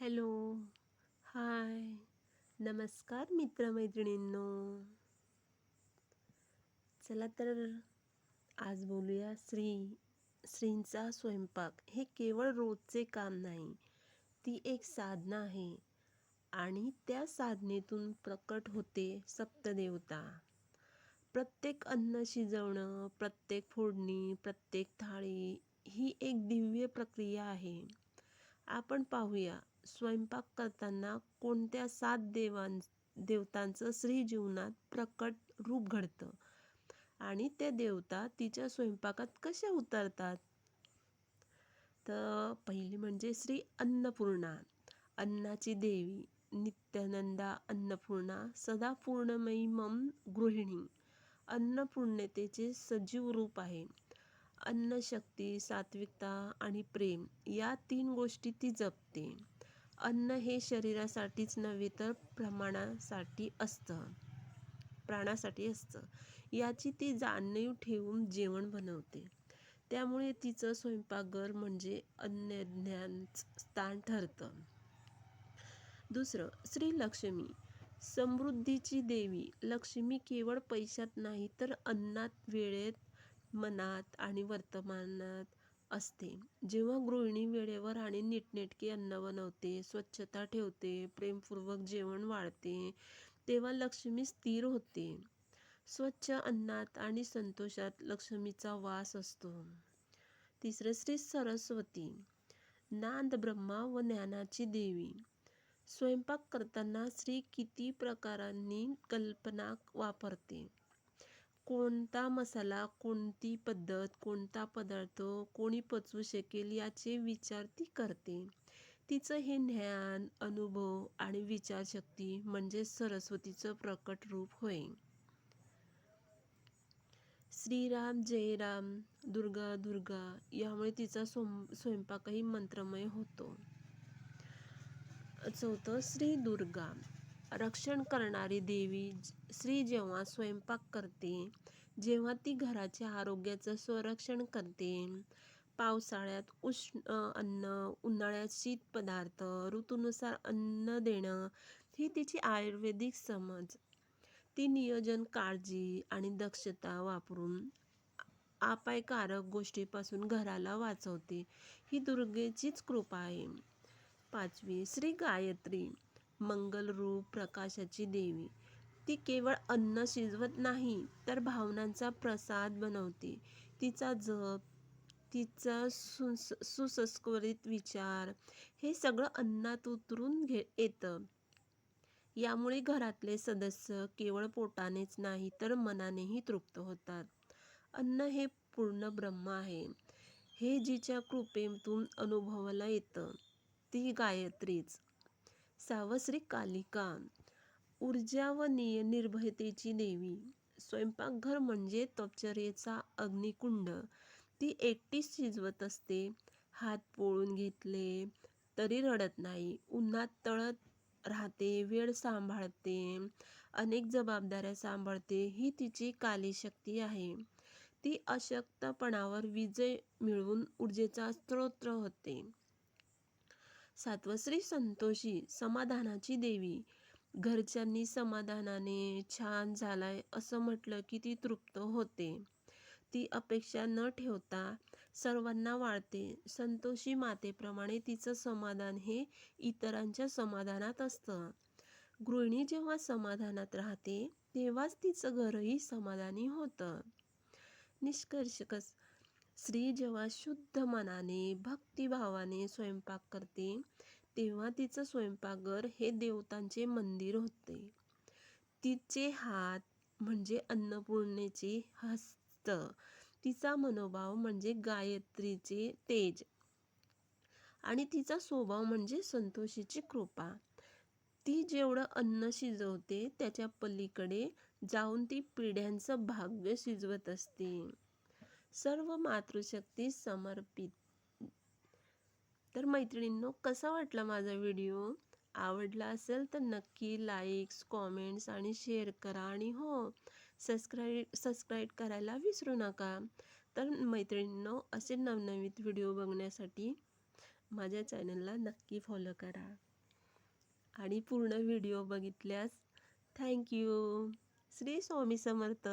Hello. हाय. नमस्कार मित्रमैत्रिणींनो. चला तर आज बोलूया स्त्री स्त्रींचा स्वयंपाक. हे केवळ रोजचे काम नाही ती एक साधना आहे. आणि त्या साधनेतून प्रकट होते सप्तदेवता. प्रत्येक अन्न शिजवणं प्रत्येक फोडणी प्रत्येक थाळी ही एक दिव्य प्रक्रिया आहे. आपण पाहूया स्वयंपाक करताना कोणत्या सात देवां देवतांचं स्त्री जीवनात प्रकट रूप घडतं? आणि त्या देवता तिच्या स्वयंपाकात कशा उतरतात? तर पहिली म्हणजे श्री अन्नपूर्णा. अन्नाची देवी नित्यानंदा अन्नपूर्णा सदा पूर्णमयी मम गृहिणी. अन्नपूर्णतेचे सजीव रूप आहे. अन्नशक्ती सात्विकता आणि प्रेम या तीन गोष्टी ती जपते. अन्न हे शरीरासाठीच नव्हे तर प्रमाणासाठी असतं. प्राणासाठी असतं. याची ती जाणीव ठेवून जेवण बनवते. त्यामुळे तिचं स्वयंपाकघर म्हणजे अन्नज्ञान स्थान ठरतं. दुसरं श्री लक्ष्मी. समृद्धीची देवी. लक्ष्मी केवळ पैशात नाही तर अन्नात वेळेत मनात आणि वर्तमानात असते. जेव्हा गृहिणी वेळेवर आणि नीटनेटके अन्न बनवते स्वच्छता ठेवते प्रेमपूर्वक जेवण वाढते तेव्हा लक्ष्मी स्थिर होते. स्वच्छ अन्नात आणि संतोषात लक्ष्मीचा वास असतो. तिसरं श्री सरस्वती नाद ब्रह्मा व ज्ञानाची देवी. स्वयंपाक करताना स्त्री किती प्रकारांनी कल्पना वापरते. कोणता मसाला कोणती पद्धत कोणता पदार्थ कोणी पचवू शकेल याचे विचार ती करते. तिचं हे ज्ञान अनुभव आणि विचारशक्ती म्हणजे सरस्वतीचं प्रकट रूप होय. श्रीराम जयराम दुर्गा दुर्गा यामुळे तिचा स्वयंपाकही मंत्रमय होतो. चौथं श्री दुर्गा. रक्षण करणारी देवी स्त्री जेव्हा स्वयंपाक करते जेव्हा ती घराच्या आरोग्याचं संरक्षण करते. पावसाळ्यात उष्ण अन्न उन्हाळ्यात शीत पदार्थ ऋतूनुसार अन्न देणं ही तिची आयुर्वेदिक समज. ती नियोजन काळजी आणि दक्षता वापरून अपायकारक गोष्टीपासून घराला वाचवते. ही दुर्गेचीच कृपा आहे. पाचवी श्री गायत्री. मंगलरूप प्रकाशाची देवी. ती केवळ अन्न शिजवत नाही तर भावनांचा प्रसाद बनवते. तिचा जप तिचा सुस सुसंस्कृत विचार हे सगळं अन्नात उतरून घे येतं. यामुळे घरातले सदस्य केवळ पोटानेच नाही तर मनानेही तृप्त होतात. अन्न हे पूर्ण ब्रह्म आहे. हे जिच्या कृपेतून अनुभवाला येतं ती गायत्रीच. सावस्रिक कालिका ऊर्जा व निय निर्भयतेची देवी स्वयंपाकघर म्हणजे तपचर्येचा अग्निकुंड. ती एकटीच शिजवत असते. हात पोळून घेतले तरी रडत नाही. उन्हात तळत राहते वेळ सांभाळते अनेक जबाबदाऱ्या सांभाळते ही तिची कालीशक्ती आहे. ती अशक्तपणावर विजय मिळवून ऊर्जेचा स्त्रोत्र होते. सातवं संतोषी समाधानाची देवी. घरच्यांनी समाधानाने छान झालाय असं म्हटलं की ती तृप्त होते. ती अपेक्षा न ठेवता सर्वांना वाढते संतोषी मातेप्रमाणे तिचं समाधान हे इतरांच्या समाधानात असतं. गृहिणी जेव्हा समाधानात राहते तेव्हाच तिचं घरही समाधानी होतं. निष्कर्षकच स्त्री जेव्हा शुद्ध मनाने भक्तिभावाने स्वयंपाक करते तेव्हा तिचं स्वयंपाकघर हे देवतांचे मंदिर होते. तिचे हात म्हणजे अन्नपूर्णेचे हस्त. तिचा मनोभाव म्हणजे गायत्रीचे तेज. आणि तिचा स्वभाव म्हणजे संतोषीची कृपा. ती जेवढं अन्न शिजवते त्याच्या पलीकडे जाऊन ती पिढ्यांचं भाग्य शिजवत असते. सर्व मातृशक्ती समर्पित. तर मैत्रिणींनो कसा वाटला माझा व्हिडिओ? आवडला असेल तर नक्की लाईक्स कॉमेंट्स आणि शेअर करा आणि हो सबस्क्राईब सबस्क्राईब करायला विसरू नका. तर मैत्रिणींनो असे नवनवीन व्हिडिओ बघण्यासाठी माझ्या चॅनलला नक्की फॉलो करा. आणि पूर्ण व्हिडिओ बघितल्यास थँक्यू श्री स्वामी समर्थ.